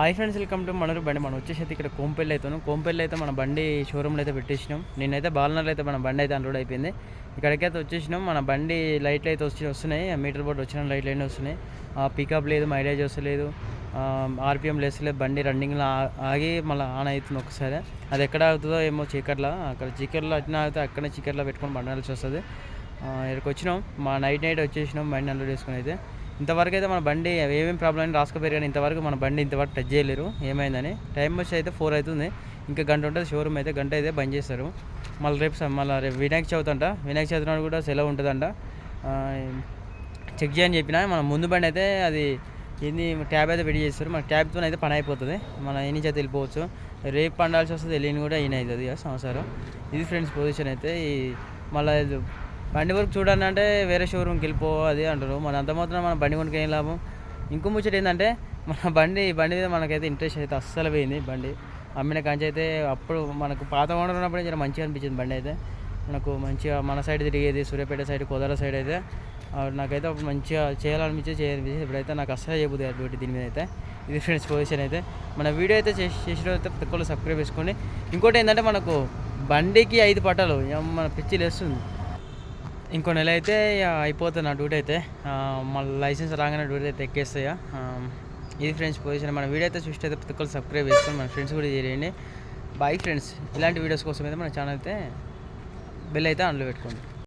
Hi friends welcome to మనరు బండి. మనం వచ్చేసి ఇక్కడ కోంపల్లి అవుతాను కోంపల్లి అయితే మన బండి షోరూమ్లో అయితే పెట్టేసినాం. నేనైతే బాలనర్లో అయితే మన బండి అయితే అన్లోడ్ అయిపోయింది. ఇక్కడికైతే వచ్చేసినాం. మన బండి లైట్లు అయితే వచ్చి వస్తున్నాయి. మీటర్ బోర్డు వచ్చిన లైట్లు అయినా వస్తున్నాయి. పికప్ లేదు మైలేజ్ వస్తలేదు. ఆర్పిఎం లేదు బండి రన్నింగ్లో ఆగి మళ్ళీ ఆన్ అవుతుంది ఒకసారి. అది ఎక్కడ అవుతుందో ఏమో చీకట్లో. అక్కడ చీకట్లో అట్లా అయితే అక్కడనే చీకట్లో పెట్టుకొని బండాల్సి వస్తుంది. ఇక్కడికి వచ్చినాం. మా నైట్ నైట్ వచ్చేసినాం బండి అన్లోడ్ చేసుకుని అయితే. ఇంతవరకు అయితే మన బండి ఏమేమి ప్రాబ్లం అని రాసుకోపోయారు కానీ ఇంతవరకు మన బండి ఇంతవరకు టచ్ చేయలేరు. ఏమైందని? టైం వచ్చి అయితే ఫోర్ అవుతుంది. ఇంకా గంట ఉంటుంది. షోరూమ్ అయితే గంట అయితే బంద్ చేస్తారు. మళ్ళీ రేపు మళ్ళీ రేపు వినాయక చవితి అంట. వినాయక చవితి నాడు కూడా సెలవు ఉంటుందంట. చెక్ చేయని చెప్పిన మన ముందు బండి అయితే అది ఏంది ట్యాబ్ అయితే పెట్టి చేస్తారు. మన ట్యాబ్తో అయితే పని అయిపోతుంది. మన ఈ నుంచి అయితే వెళ్ళిపోవచ్చు. రేపు పండాల్సి వస్తుంది. వెళ్ళిన కూడా ఈయన అవుతుంది అది సంవత్సరం. ఇది ఫ్రెండ్స్ పొజిషన్ అయితే ఈ మళ్ళీ బండి వరకు చూడండి అంటే వేరే షోరూమ్కి వెళ్ళిపో అది అంటారు. మన అంత మాత్రం మన బండి కొనుక్కి ఏం లాభం? ఇంకో ముచ్చట ఏంటంటే మన బండి బండి మీద మనకైతే ఇంట్రెస్ట్ అయితే అస్సలు పోయింది బండి. అమ్మిన కాంచి అయితే అప్పుడు మనకు పాత ఓనర్ ఉన్నప్పుడు చాలా మంచిగా అనిపించింది బండి అయితే. మనకు మంచిగా మన సైడ్ తిరిగేది సూర్యాపేట సైడ్ కోదాల సైడ్ అయితే. నాకైతే అప్పుడు మంచిగా చేయాలనిపించి చేయాలనిపించి ఇప్పుడైతే నాకు అస్సలు చేయబుద్ది కాబట్టి దీని మీద అయితే. ఇది ఫ్రెండ్స్ పొజిషన్ అయితే. మన వీడియో అయితే చేసి చేసిన అయితే ప్రతి ఒక్కళ్ళు సబ్స్క్రైబ్ చేసుకోండి. ఇంకోటి ఏంటంటే మనకు బండికి ఐదు పట్టాలు మన పిచ్చి లేస్తుంది. ఇంకో నెల అయితే ఇక అయిపోతుంది నా డ్యూటీ అయితే. మళ్ళీ లైసెన్స్ రాగానే డ్యూటీ అయితే ఎక్కేస్తాయా ఇది ఫ్రెండ్స్ పొజిషన్ మన వీడియో అయితే చూస్తే అయితే ప్రతి ఒక్కరు సబ్స్క్రైబ్ చేసుకొని మన ఫ్రెండ్స్ కూడా చేయండి. బాయ్ ఫ్రెండ్స్ ఇలాంటి వీడియోస్ కోసం అయితే మన ఛానల్ అయితే బెల్ అయితే అందులో పెట్టుకోండి.